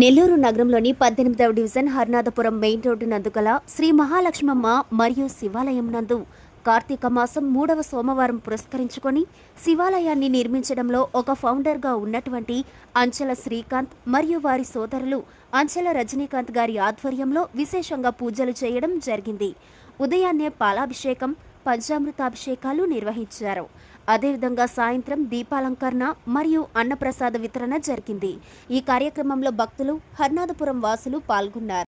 నెల్లూరు నగరంలోని పద్దెనిమిదవ division Harnathapuram main road నందుకల శ్రీ మహాలక్ష్మమ్మ మరియు శివాలయం నందు కార్తీక మాసం మూడవ సోమవారం పురస్కరించుకొని శివాలయాన్ని నిర్మించడంలో ఒక ఫౌండర్గా ఉన్నటువంటి అంచెల శ్రీకాంత్ మరియు వారి సోదరులు అంచెల రజనీకాంత్ గారి ఆధ్వర్యంలో విశేషంగా పూజలు చేయడం జరిగింది. ఉదయాన్నే పాలాభిషేకం పంచామృతాభిషేకాలు నిర్వహించారు. అదేవిధంగా సాయంత్రం దీపాలంకరణ మరియు అన్నప్రసాద వితరణ జరిగింది. ఈ కార్యక్రమంలో భక్తులు హర్నాథపురం వాసులు పాల్గొన్నారు.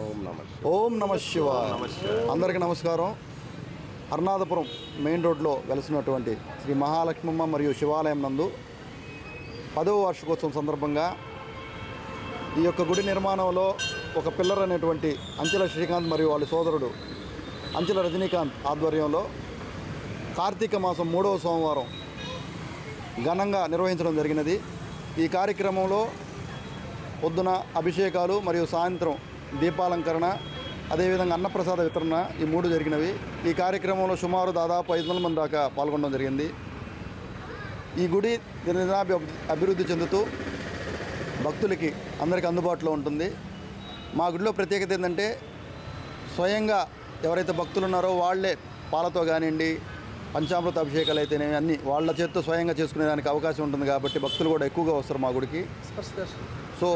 ఓం నమ ఓం నమ శివ అందరికీ నమస్కారం అర్నాథపురం మెయిన్ రోడ్లో వెలిసినటువంటి శ్రీ మహాలక్ష్మమ్మ మరియు శివాలయం నందు పదవ వార్షికోత్సవం సందర్భంగా ఈ యొక్క గుడి నిర్మాణంలో ఒక పిల్లర్ అనేటువంటి అంచెల శ్రీకాంత్ మరియు వాళ్ళ సోదరుడు అంచెల రజనీకాంత్ ఆధ్వర్యంలో కార్తీక మాసం మూడవ సోమవారం ఘనంగా నిర్వహించడం జరిగినది. ఈ కార్యక్రమంలో పొద్దున అభిషేకాలు మరియు సాయంత్రం దీపాలంకరణ అదేవిధంగా అన్నప్రసాద వితరణ ఈ మూడు జరిగినవి. ఈ కార్యక్రమంలో సుమారు దాదాపు ఐదు వందల మంది దాకా పాల్గొనడం జరిగింది. ఈ గుడి దినదినాభి అభివృద్ధి చెందుతూ భక్తులకి అందరికీ అందుబాటులో ఉంటుంది. మా గుడిలో ప్రత్యేకత ఏంటంటే స్వయంగా ఎవరైతే భక్తులు ఉన్నారో వాళ్ళే పాలతో కానివ్వండి పంచామృత అభిషేకాలు అయితేనేమి అన్నీ వాళ్ళ చేత్తో స్వయంగా చేసుకునేదానికి అవకాశం ఉంటుంది కాబట్టి భక్తులు కూడా ఎక్కువగా వస్తారు మా గుడికి. సో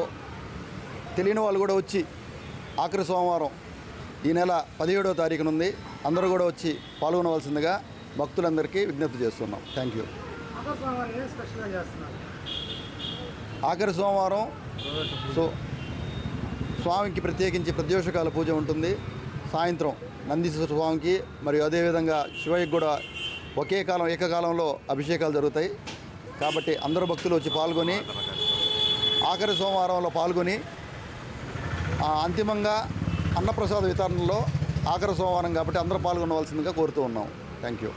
తెలియని వాళ్ళు కూడా వచ్చి ఆఖరి సోమవారం ఈ నెల పదిహేడవ తారీఖున ఉంది అందరూ కూడా వచ్చి పాల్గొనవలసిందిగా భక్తులందరికీ విజ్ఞప్తి చేస్తున్నాం. థ్యాంక్ యూ ఆఖరి సోమవారం సో స్వామికి ప్రత్యేకించి ప్రత్యోషకాల పూజ ఉంటుంది. సాయంత్రం నందీశ్వర స్వామికి మరియు అదేవిధంగా శివయ్యకి కూడా ఒకే కాలం ఏకకాలంలో అభిషేకాలు జరుగుతాయి. కాబట్టి అందరూ భక్తులు వచ్చి పాల్గొని ఆఖరి సోమవారంలో పాల్గొని అంతిమంగా అన్నప్రసాద వితరణలో ఆఖరి సోమవారం కాబట్టి అందరూ పాల్గొనవలసిందిగా కోరుతూ ఉన్నాం. Thank you